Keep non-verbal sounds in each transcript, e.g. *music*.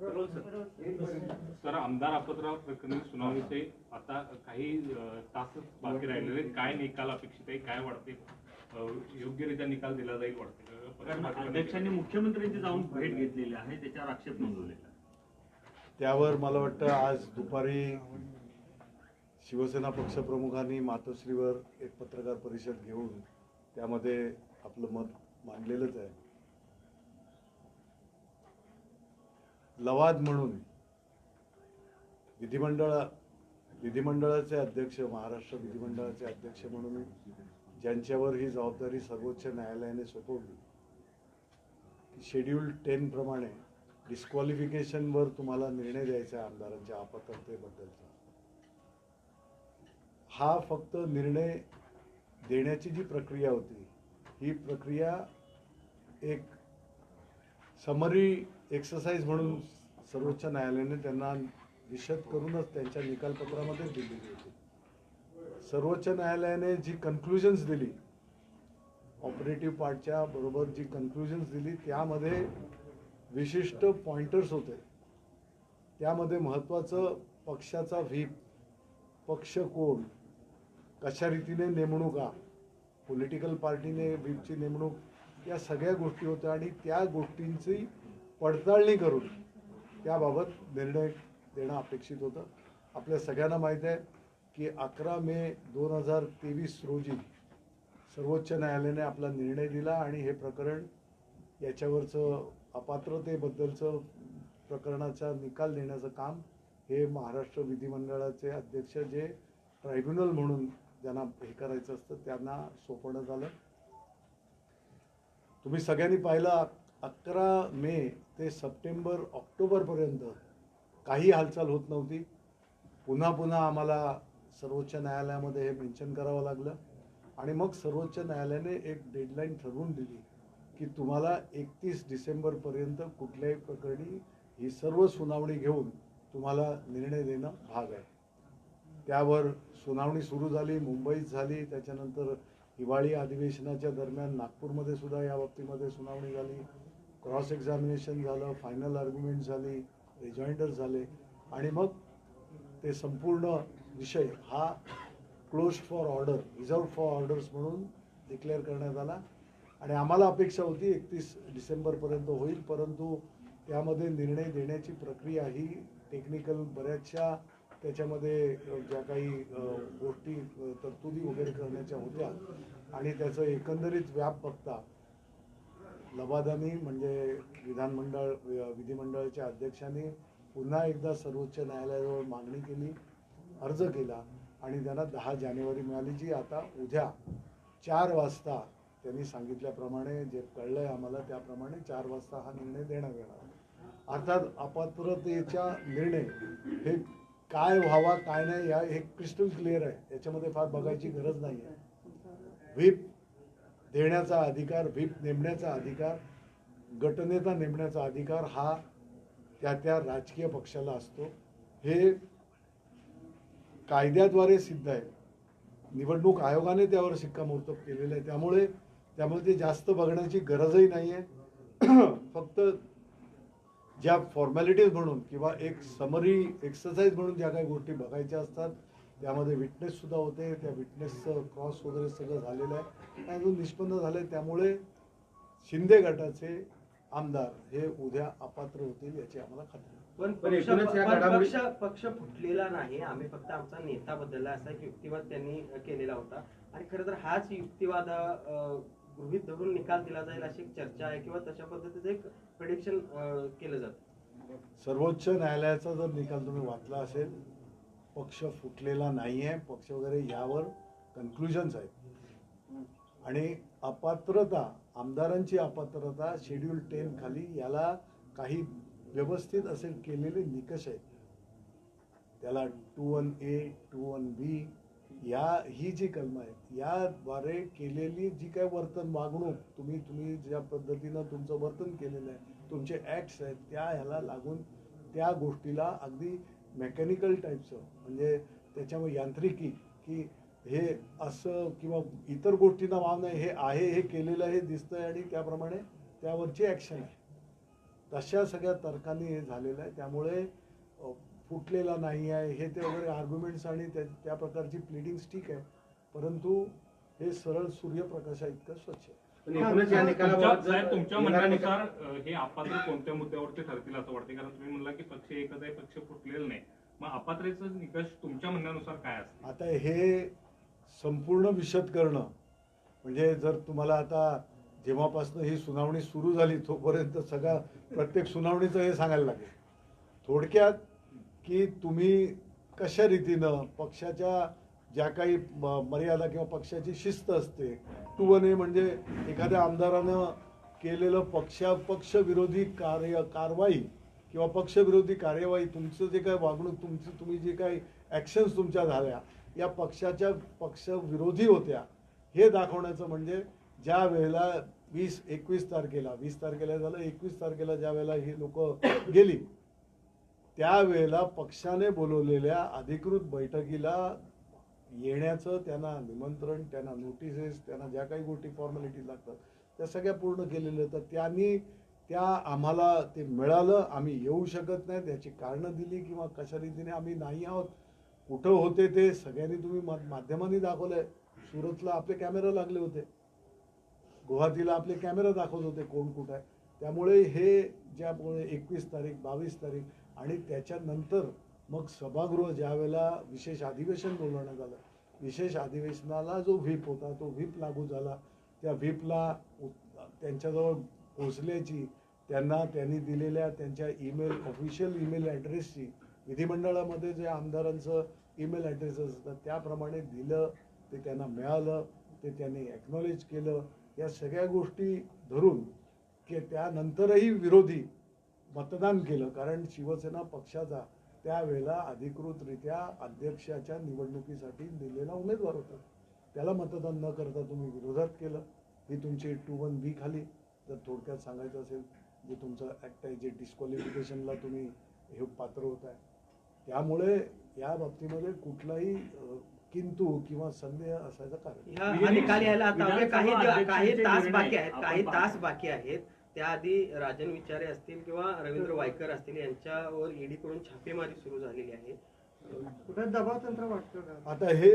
Sir आमदार अपत्राव प्रकरणी सुनावणीचे आता काही अ, तासच बाकी राहिलेले आहेत. काय निकाल अपेक्षित आहे काय वाटते योग्यरित्या निकाल दिला जाईल वाटते अध्यक्षांनी मुख्यमंत्र्यांची जाऊन भेट घेतलेली आहे त्याच्यावर आक्षेप नोंदवलेला आहे. त्यावर मला वाटतं आज दुपारी शिवसेना पक्षप्रमुखांनी मातोश्रीवर एक पत्रकार परिषद घेऊन त्यामध्ये आपलं मत मांडलेलंच आहे लवाद म्हणून विधिमंडळ विधिमंडळाचे अध्यक्ष महाराष्ट्र विधिमंडळाचे अध्यक्ष म्हणून ज्यांच्यावर ही जबाबदारी सर्वोच्च न्यायालयाने सोपवली शेड्यूल टेन प्रमाणे डिस्क्वालिफिकेशनवर तुम्हाला निर्णय द्यायचा आहे आमदारांच्या अपात्रतेबद्दलचा. हा फक्त निर्णय देण्याची जी प्रक्रिया होती ही प्रक्रिया एक समरी एक्सरसाइज म्हणून सर्वोच्च न्यायालयाने त्यांना निषेध करूनच त्यांच्या निकालपत्रामध्ये दिलेली होती. सर्वोच्च न्यायालयाने जी कन्क्लुजन्स दिली ऑपरेटिव्ह पार्टच्या बरोबर जी कन्क्लुजन्स दिली त्यामध्ये विशिष्ट पॉइंटर्स होते. त्यामध्ये महत्त्वाचं पक्षाचा व्हीप पक्ष कोण कशा रीतीने नेमणुका पॉलिटिकल पार्टीने व्हीपची नेमणूक या सगळ्या गोष्टी होत्या आणि त्या गोष्टींची पडताळणी करून त्याबाबत निर्णय देणं अपेक्षित होतं. आपल्या सगळ्यांना माहीत आहे की अकरा मे दोन हजार तेवीस रोजी सर्वोच्च न्यायालयाने आपला निर्णय दिला आणि हे प्रकरण याच्यावरचं अपात्रतेबद्दलचं प्रकरणाचा निकाल देण्याचं काम हे महाराष्ट्र विधिमंडळाचे अध्यक्ष जे ट्रायब्युनल म्हणून ज्यांना हे करायचं असतं त्यांना सोपवण्यात आलं. तुम्ही सगळ्यांनी पाहिलं अकरा मे ते सप्टेंबर ऑक्टोबरपर्यंत काही हालचाल होत नव्हती. पुन्हा पुन्हा आम्हाला सर्वोच्च न्यायालयामध्ये हे मेन्शन करावं लागलं. आणि मग सर्वोच्च न्यायालयाने एक डेडलाईन ठरवून दिली की तुम्हाला एकतीस डिसेंबरपर्यंत कुठल्याही प्रकरणी ही सर्व सुनावणी घेऊन तुम्हाला निर्णय देणं भाग आहे. त्यावर सुनावणी सुरू झाली मुंबईत झाली त्याच्यानंतर हिवाळी अधिवेशनाच्या दरम्यान नागपूरमध्ये सुद्धा या बाबतीमध्ये सुनावणी झाली. क्रॉस एक्झामिनेशन झालं फायनल आर्ग्युमेंट झाली रिजॉइंडर झाले. आणि मग ते संपूर्ण विषय हा close for order reserved for orders म्हणून डिक्लेअर करण्यात आला. आणि आम्हाला अपेक्षा होती एकतीस डिसेंबरपर्यंत होईल परंतु त्यामध्ये निर्णय देण्याची प्रक्रिया ही टेक्निकल बऱ्याचशा त्याच्यामध्ये ज्या काही गोष्टी तरतुदी वगैरे करण्याच्या होत्या आणि त्याचं एकंदरीत व्याप बघता लवादानी म्हणजे विधानमंडळ विधिमंडळाच्या अध्यक्षांनी पुन्हा एकदा सर्वोच्च न्यायालयाजवळ मागणी केली अर्ज केला आणि त्यांना दहा जानेवारी मिळाली जी आता उद्या चार वाजता त्यांनी सांगितल्याप्रमाणे जे कळलं आहे आम्हाला त्याप्रमाणे चार वाजता हा निर्णय देण्यात येणार. अर्थात अपात्रतेचा निर्णय हे काय व्हावा काय नाही या हे क्रिस्टल क्लिअर आहे. याच्यामध्ये फार बघायची गरज नाही आहे व्हीप देण्याचा अधिकार व्हीप नेमण्याचा अधिकार गटनेता नेमण्याचा अधिकार हा त्या त्या राजकीय पक्षाला असतो. हे कायद्याद्वारे सिद्ध आहे. निवडणूक आयोगाने त्यावर शिक्कामोर्तब केलेलं आहे. त्यामुळे त्यामुळे ते जास्त बघण्याची गरजही नाही आहे *clears throat* फक्त ज्या फॉर्मॅलिटीज म्हणून किंवा एक समरी एक्सरसाइज म्हणून ज्या काही गोष्टी बघायच्या असतात त्यामध्ये विटनेस सुद्धा होते त्या विटनेसचं क्रॉस वगैरे सगळं झालेलं आहे. आणि अजून निष्पन्न झालं त्यामुळे शिंदे गटाचे आमदार हे उद्या अपात्र होतील याची आम्हाला खात्री आहे. पण पक्ष पक्ष पक्ष फुटलेला नाही. आम्ही फक्त आमचा नेता बदलला असा एक युक्तिवाद त्यांनी केलेला होता. आणि खरं तर हाच युक्तिवाद गृहित धरून निकाल दिला जाईल अशी एक चर्चा आहे किंवा तशा पद्धतीचं एक प्रडिक्शन केलं जातं. सर्वोच्च न्यायालयाचा जर निकाल तुम्ही वाचला असेल पक्ष फुटलेला नाही आहे पक्ष वगैरे यावर कन्क्लुजन्स आहेत. आणि अपात्रता आमदारांची अपात्रता शेड्यूल टेन खाली याला काही व्यवस्थित असे केलेले निकष आहेत. त्याला two one A two one B या ही जी कलम आहेत याद्वारे केलेली जी काय वर्तन वागणूक तुम्ही तुम्ही ज्या पद्धतीनं तुमचं वर्तन केलेलं आहे तुमचे ॲक्ट्स आहेत त्या ह्याला लागून त्या गोष्टीला अगदी मेकॅनिकल टाईपचं म्हणजे त्याच्यामुळे यांत्रिकी की हे असं किंवा इतर गोष्टींना वाव नाही हे आहे हे केलेलं हे आहे आणि त्याप्रमाणे त्यावरची ॲक्शन आहे. तशा सगळ्या तर्कांनी हे झालेलं आहे त्यामुळे फुटलेला नाही आहे हे ते वगैरे आर्ग्युमेंट्स आणि त्या त्या प्रकारची प्लिडिंग्स ठीक आहे. परंतु हे सरळ सूर्यप्रकाशा इतकं स्वच्छ आहे. तुमच्या साहेब, म्हणण्यानुसार हे अपात्र कोणत्या मुद्द्यावरती ठरतील असं वाटते कारण तुम्ही म्हणला की पक्ष एकच आहे पक्ष फुटलेला नाही. मग अपात्रेचं निकष तुमच्या म्हणण्यानुसार काय असतील? आता हे संपूर्ण विशद करणं म्हणजे जर तुम्हाला आता जेव्हापासून ही सुनावणी सुरू झाली तोपर्यंत सगळा प्रत्येक सुनावणीचं हे सांगायला लागेल. थोडक्यात की तुम्ही कशा रीतीनं पक्षाच्या ज्या काही म- मर्यादा किंवा पक्षाची शिस्त असते टू वन ए म्हणजे एखाद्या आमदारानं केलेलं पक्षा पक्षविरोधी कार्य कारवाई किंवा पक्षविरोधी कार्यवाही तुमचं जे काही वागणूक तुमची तुम्ही जे काही ॲक्शन्स तुमच्या झाल्या या पक्षाच्या पक्षविरोधी होत्या हे दाखवण्याचं म्हणजे ज्या वेळेला वीस एकवीस तारखेला वीस तारखेला झालं एकवीस तारखेला ज्या वेळेला ही लोक गेली त्यावेळेला पक्षाने बोलवलेल्या अधिकृत बैठकीला येण्याचं त्यांना निमंत्रण त्यांना नोटिसेस त्यांना ज्या काही गोष्टी फॉर्मॅलिटीज लागतात त्या सगळ्या पूर्ण केलेल्या तर त्यांनी त्या आम्हाला ते मिळालं. आम्ही येऊ शकत नाही. त्याची कारणं दिली किंवा कशा रीतीने आम्ही नाही आहोत. कुठं होते ते सगळ्यांनी तुम्ही मा- माध्यमांनी दाखवलंय. सुरतला आपले कॅमेरा लागले होते. गुवाहाटीला आपले कॅमेरा दाखवत होते कोण कुठं आहे. त्यामुळे हे ज्यामुळे एकवीस तारीख बावीस तारीख आणि त्याच्यानंतर मग सभागृह ज्यावेळेला विशेष अधिवेशन बोलवण्यात आलं विशेष अधिवेशनाला जो व्हीप होता तो व्हीप लागू झाला. त्या व्हीपला त्यांच्याजवळ पोचल्याची त्यांना त्यांनी दिलेल्या त्यांच्या ईमेल ऑफिशियल ईमेल ॲड्रेसची विधिमंडळामध्ये जे आमदारांचं ईमेल ॲड्रेस असतं त्याप्रमाणे दिलं ते त्यांना मिळालं ते त्यांनी ॲक्नॉलेज केलं. या सगळ्या गोष्टी धरून की त्यानंतरही विरोधी मतदान केलं. कारण शिवसेना पक्षाचा त्यावेळेला अधिकृतरित्या अध्यक्षाच्या निवडणुकीसाठी दिलेला उमेदवार होता. त्याला मतदान न करता तुम्ही विरोधात केलं. ही तुमची टू वन बी खाली. जर थोडक्यात सांगायचं असेल जे तुमचं ॲक्ट आहे जे डिस्क्वालिफिकेशनला तुम्ही हे पात्र होत आहे त्यामुळे या बाबतीमध्ये कुठलाही किंतु किंवा संदेह असायचं कारण हा काही तास बाकी आहेत काही. तास बाकी आहेत. त्याआधी राजन विचारे असतील किंवा रवींद्र वायकर असतील यांच्यावर ईडी कडून छापेमारी सुरू झालेली आहे. कुठे दबाव तंत्र वाटतं का? आता हे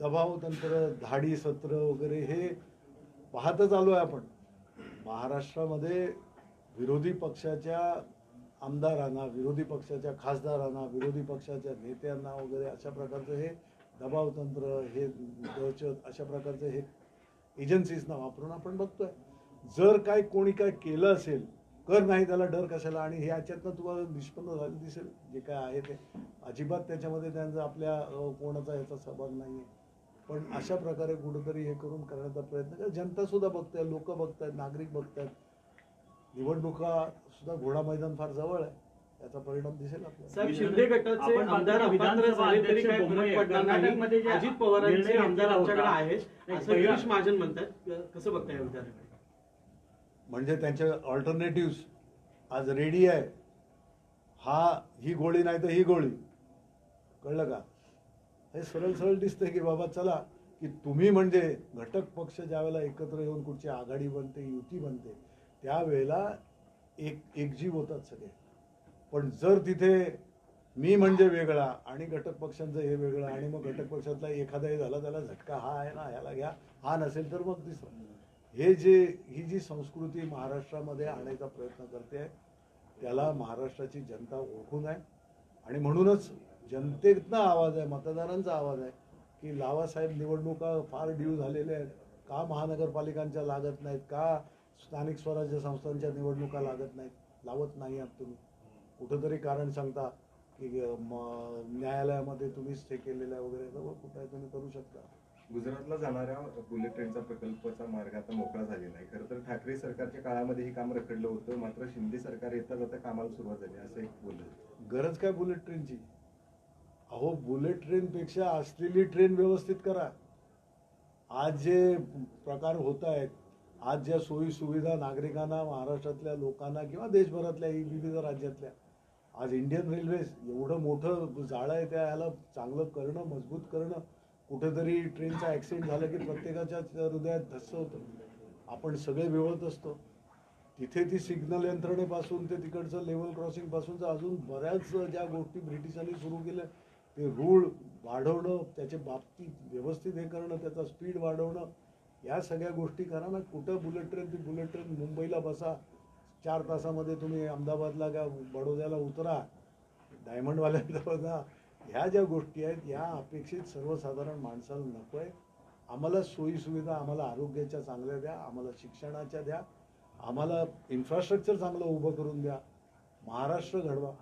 दबाव तंत्र धाडी सत्र वगैरे हे पाहतच आलो आहे आपण. महाराष्ट्रामध्ये विरोधी पक्षाच्या आमदारांना विरोधी पक्षाच्या खासदारांना विरोधी पक्षाच्या नेत्यांना वगैरे अशा प्रकारचं हे दबाव तंत्र हे दहशत अशा प्रकारचं हे एजन्सीजना वापरून आपण बघतोय. जर काय कोणी काय केलं असेल कर नाही त्याला डर कशाला? आणि हे याच्यातनं तुम्हाला निष्पन्न झालं दिसेल जे काय आहे ते. अजिबात त्याच्यामध्ये त्यांचा आपल्या कोणाचा याचा सहभाग नाही आहे पण अशा प्रकारे कुठंतरी हे करून करण्याचा प्रयत्न कर जनता सुद्धा बघताय लोक बघतायत नागरिक बघतायत. निवडणुका सुद्धा घोडा मैदान फार जवळ आहे. याचा परिणाम दिसेल आपल्याला. शिंदे गटाचे आमदार कर्नाटकमध्ये अजित पवारांचे निर्णय आमदार घेतला आमच्याकडे होता. आहेत. नाही, असं पहिला- गिरीश महाजन म्हणतात. कसं बघताय विचाराकडे म्हणजे त्यांचे ऑल्टरनेटिव्स आज रेडी आहे. हा ही गोळी नाही तर ही गोळी. कळलं का? हे सरळ सरळ दिसतंय की बाबा चला की तुम्ही म्हणजे घटक पक्ष ज्यावेळेला एकत्र येऊन कुठची आघाडी बनते युती बनते त्यावेळेला एक एकजीव होतात सगळे. पण जर तिथे मी म्हणजे वेगळा आणि घटक पक्षांचं हे वेगळं आणि मग घटक पक्षातला एखादा हे झाला त्याला झटका हा आहे ना ह्याला घ्या हा नसेल तर मग दुसरं. हे जे ही जी संस्कृती महाराष्ट्रामध्ये आणायचा प्रयत्न करते त्याला महाराष्ट्राची जनता ओळखून आहे. आणि म्हणूनच जनतेतनं आवाज आहे मतदारांचा आवाज आहे की लावासाहेब निवडणुका फार ड्यू झालेल्या आहेत. का महानगरपालिकांच्या लागत नाहीत? का स्थानिक स्वराज्य संस्थांच्या निवडणुका लागत नाहीत? लावत नाही आहात तुम्ही. कुठंतरी कारण सांगता की म- न्यायालयामध्ये तुम्हीच हे केलेलं आहे वगैरे. कुठं आहे? तुम्ही करू शकता. गुजरातला जाणाऱ्या बुलेट ट्रेनचा प्रकल्पाचा मार्ग आता मोकळा झालेला आहे. खरं तर ठाकरे सरकारच्या काळामध्ये हे काम रखडलं होतं मात्र शिंदे सरकार येता जाता कामाला सुरुवात झाली असं एक बोललं गरज काय बुलेट ट्रेनची अहो बुलेट ट्रेनपेक्षा असलेली ट्रेन व्यवस्थित करा. आज जे प्रकार होत आहेत आज ज्या सोयी सुविधा नागरिकांना महाराष्ट्रातल्या लोकांना किंवा देशभरातल्या विविध राज्यातल्या आज इंडियन रेल्वेज एवढं मोठं जाळं आहे त्या ह्याला चांगलं करणं मजबूत करणं कुठेतरी ट्रेनचा ॲक्सिडेंट झालं की प्रत्येकाच्या हृदयात धस्स होतं. आपण सगळे विवळत असतो. तिथे ती सिग्नल यंत्रणेपासून ते तिकडचं लेवल क्रॉसिंगपासूनचं अजून बऱ्याच ज्या गोष्टी ब्रिटिशांनी सुरू केल्या ते रूळ वाढवणं त्याच्या बाबतीत व्यवस्थित हे करणं त्याचा स्पीड वाढवणं या सगळ्या गोष्टी करा ना. कुठं बुलेट ट्रेन ती बुलेट ट्रेन मुंबईला बसा. चार तासामध्ये तुम्ही अहमदाबादला का बडोद्याला उतरा. डायमंडवाल्या जवळ जा ह्या ज्या गोष्टी आहेत या अपेक्षित सर्वसाधारण माणसाला नको आहे आम्हाला सोयीसुविधा आम्हाला आरोग्याच्या चांगल्या द्या आम्हाला शिक्षणाच्या द्या आम्हाला इन्फ्रास्ट्रक्चर चांगलं उभं करून द्या महाराष्ट्र घडवा.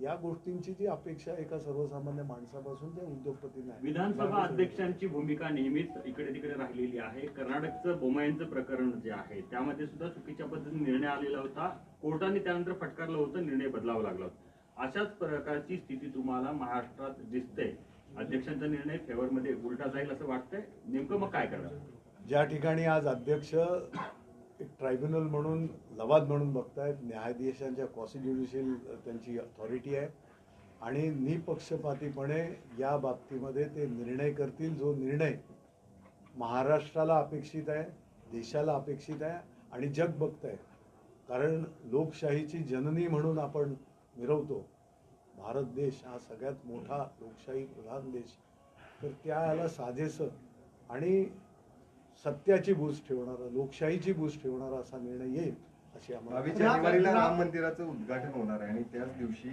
या गोष्टींची जी अपेक्षा एका सर्वसामान्य माणसापासून त्या उद्योगपतींना विधानसभा अध्यक्षांची भूमिका नेहमीच इकडे तिकडे राहिलेली आहे. कर्नाटकचं बोमायांचं प्रकरण जे आहे त्यामध्ये सुद्धा चुकीच्या पद्धतीने निर्णय आलेला होता. कोर्टाने त्यानंतर फटकारलं होतं निर्णय बदलावा लागला होता. अशाच प्रकारची स्थिती तुम्हाला महाराष्ट्रात दिसते. अध्यक्षांचा निर्णय फेवरमध्ये उलटा जाईल असं वाटतंय. नेमकं मग काय करणार? ज्या ठिकाणी आज अध्यक्ष एक ट्रायब्युनल म्हणून लवाद म्हणून बघतायत न्यायाधीशांच्या कॉन्स्टिट्युशियल त्यांची अथॉरिटी आहे. आणि निपक्षपातीपणे या बाबतीमध्ये ते निर्णय करतील. जो निर्णय महाराष्ट्राला अपेक्षित आहे देशाला अपेक्षित आहे आणि जग बघत आहे कारण लोकशाहीची जननी म्हणून आपण मिरवतो. भारत देश हा सगळ्यात मोठा लोकशाही प्रधान देश. तर त्याला साजेसं आणि सत्याची बूज ठेवणारा लोकशाहीची बूज ठेवणारा असा निर्णय येईल अशी आम्हाला बावीस जानेवारीला राम मंदिराचं उद्घाटन होणार आहे आणि त्याच दिवशी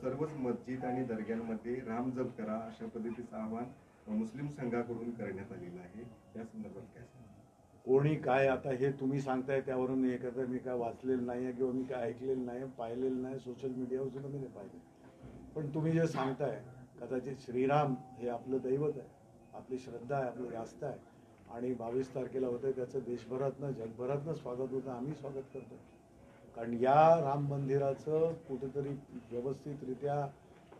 सर्वच मस्जिद आणि दर्ग्यांमध्ये राम जप करा अशा पद्धतीचं आवाहन मुस्लिम संघाकडून करण्यात आलेलं आहे. या संदर्भात काय? कोणी काय आता हे तुम्ही सांगताय त्यावरून हे मी काय वाचलेलं नाही आहे किंवा मी काय ऐकलेलं नाही पाहिलेलं नाही सोशल मीडियावर सुद्धा मी नाही पाहिलं. पण तुम्ही जे सांगताय कदाचित श्रीराम हे आपलं दैवत आहे आपली श्रद्धा आहे आपलं रास्त आहे. आणि बावीस तारखेला होतं त्याचं देशभरातनं जगभरातनं स्वागत होतं आम्ही स्वागत करतो कारण या राम मंदिराचं कुठेतरी व्यवस्थितरित्या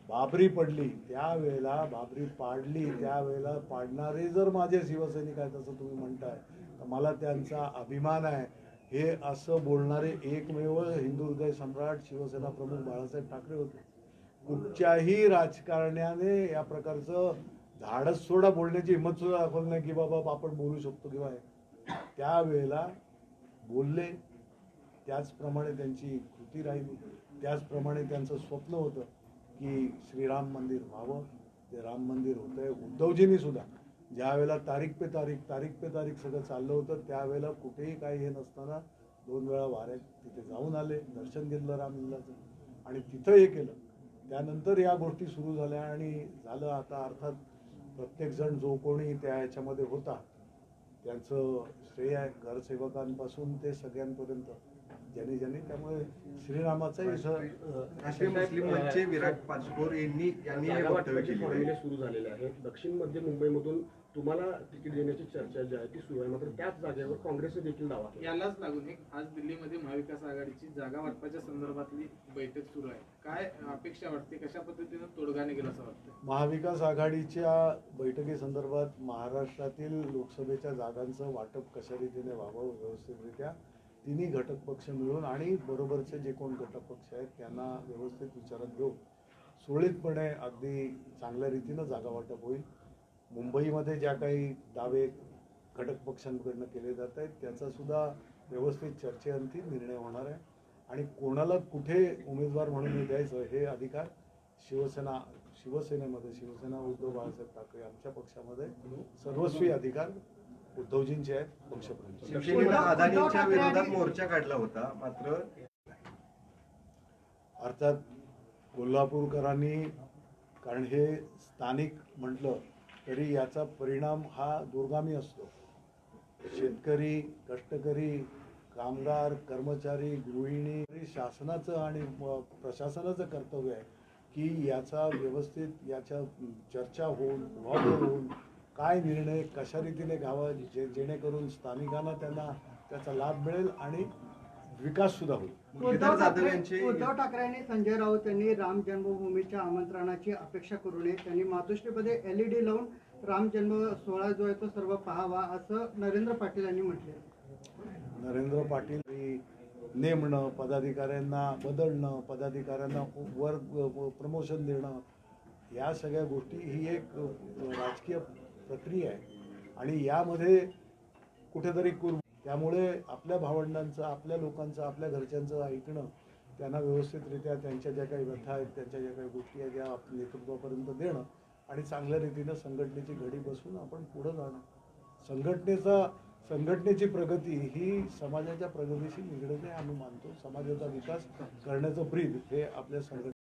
बाबरी पडली त्यावेळेला बाबरी पाडली त्यावेळेला पाडणारे जर माझे शिवसैनिक आहेत असं तुम्ही म्हणताय मला त्यांचा अभिमान आहे. हे असं बोलणारे एकमेव हिंदू हृदय सम्राट शिवसेना प्रमुख बाळासाहेब ठाकरे होते. कुठच्याही राजकारण्याने या प्रकारचं धाडस सोडा बोलण्याची हिंमत सुद्धा दाखवली नाही की बाबा आपण बोलू शकतो किंवा हे. त्यावेळेला बोलले. त्याचप्रमाणे त्यांची कृती राहिली. त्याचप्रमाणे त्यांचं स्वप्न होतं की श्रीराम मंदिर व्हावं. ते राम मंदिर होतंय उद्धवजींनी सुद्धा ज्या वेळेला तारीख पे तारीख तारीख पे तारीख सगळं चाललं होतं त्यावेळेला कुठेही काही हे नसताना दोन वेळा वाऱ्यात तिथे जाऊन आले दर्शन घेतलं रामलीलाचं आणि तिथं हे केलं. त्यानंतर या गोष्टी सुरू झाल्या आणि झालं आता अर्थात प्रत्येकजण जो कोणी त्या ह्याच्यामध्ये होता त्यांचं श्रेय आहे. घरसेवकांपासून ते सगळ्यांपर्यंत ज्यांनी ज्यांनी त्यामुळे श्रीरामाचा राष्ट्रीय मुस्लिम विराट पाचपोर यांनी यांनी हे आहे सुरू झालेले आहेत दक्षिण मध्य मुंबईमधून तुम्हाला तिकीट देण्याची चर्चा जी आहे ती सुरू आहे. मात्र त्याच जागेवर काँग्रेसने देखील दावा केला. यालाच लागून एक आज दिल्लीमध्ये महाविकास आघाडीची जागा वाटपाच्या संदर्भातली बैठक सुरू आहे. काय अपेक्षा वाटते? कशा पद्धतीनं तोडगा निघेल असं वाटतं महाविकास आघाडीच्या बैठकीसंदर्भात महाराष्ट्रातील लोकसभेच्या जागांचं वाटप कशा रीतीने व्हावं व्यवस्थितरित्या तिन्ही घटक पक्ष मिळून आणि बरोबरचे जे कोण घटक पक्ष आहेत त्यांना व्यवस्थित विचारात घेऊन सुरळीतपणे अगदी चांगल्या रीतीनं जागा वाटप होईल. मुंबईमध्ये ज्या काही दावे घटक पक्षांकडनं केले जात आहेत त्याचा सुद्धा व्यवस्थित चर्चेअंती निर्णय होणार आहे. आणि कोणाला कुठे उमेदवार म्हणून द्यायचं हे अधिकार शिवसेना शिवसेनेमध्ये शिवसेना उद्धव बाळासाहेब ठाकरे आमच्या पक्षामध्ये सर्वस्वी अधिकार उद्धवजींचे आहेत पक्षप्रमुख. उद्धव- अदानींच्या विरोधात मोर्चा काढला होता मात्र अर्थात कोल्हापूरकरांनी कारण हे स्थानिक म्हटलं तरी याचा परिणाम हा दुर्गामी असतो. शेतकरी कष्टकरी कामगार कर्मचारी गृहिणी शासनाचं आणि प्रशासनाचं कर्तव्य आहे की याचा व्यवस्थित याच्या चर्चा होऊन उहापोह होऊन काय निर्णय कशा रीतीने घ्यावा जे जेणेकरून स्थानिकांना त्यांना त्याचा लाभ मिळेल आणि विकास सुद्धा होईल. उद्धव ठाकरे यांचे उद्धव ठाकरे आणि संजय राऊत यांनी राम जन्मभूमीच्या आमंत्रणाची अपेक्षा करू नये. त्यांनी मातोश्रीमध्ये एलईडी लावून राम जन्म सोहळा जो आहे तो सर्व पाहावा असं नरेंद्र पाटील यांनी म्हटले नरेंद्र पाटील नेमणं पदाधिकाऱ्यांना बदलणं पदाधिकाऱ्यांना वर प्रमोशन देणं या सगळ्या गोष्टी ही एक राजकीय प्रक्रिया आहे. आणि यामध्ये कुठेतरी कुर त्यामुळे आपल्या भावंडांचं आपल्या लोकांचं आपल्या घरच्यांचं ऐकणं त्यांना व्यवस्थितरित्या त्यांच्या ज्या काही व्यथा आहेत त्यांच्या ज्या काही गोष्टी आहेत त्या आपल्या नेतृत्वापर्यंत देणं आणि चांगल्या रीतीनं संघटनेची घडी बसून आपण पुढं जाणं. संघटनेचा संघटनेची प्रगती ही समाजाच्या प्रगतीशी निगडत आहे आम्ही मानतो. समाजाचा विकास करण्याचं ब्रीद हे आपल्या संघटने